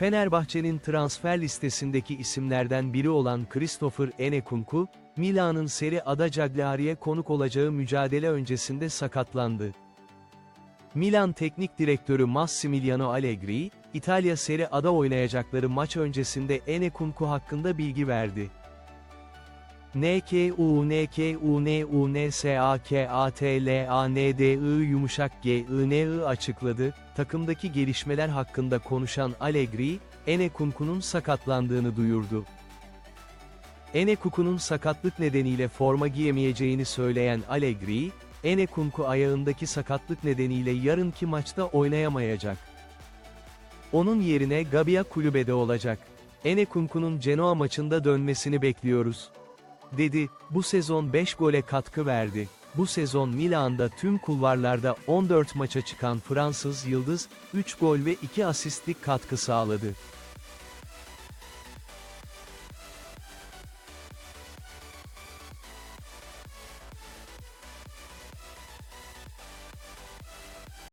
Fenerbahçe'nin transfer listesindeki isimlerden biri olan Christopher Enekunku, Milan'ın Serie A'da Cagliari'ye konuk olacağı mücadele öncesinde sakatlandı. Milan Teknik Direktörü Massimiliano Allegri, İtalya Serie A'da oynayacakları maç öncesinde Enekunku hakkında bilgi verdi. NKU yumuşak G açıkladı, takımdaki gelişmeler hakkında konuşan Allegri, Enekunku'nun sakatlandığını duyurdu. Enekuku'nun sakatlık nedeniyle forma giyemeyeceğini söyleyen Allegri, Enekunku ayağındaki sakatlık nedeniyle yarınki maçta oynayamayacak. Onun yerine Gabia kulübede olacak. Enekunku'nun Genoa maçında dönmesini bekliyoruz. Dedi, bu sezon 5 gole katkı verdi. Bu sezon Milan'da tüm kulvarlarda 14 maça çıkan Fransız Yıldız, 3 gol ve 2 asistlik katkı sağladı.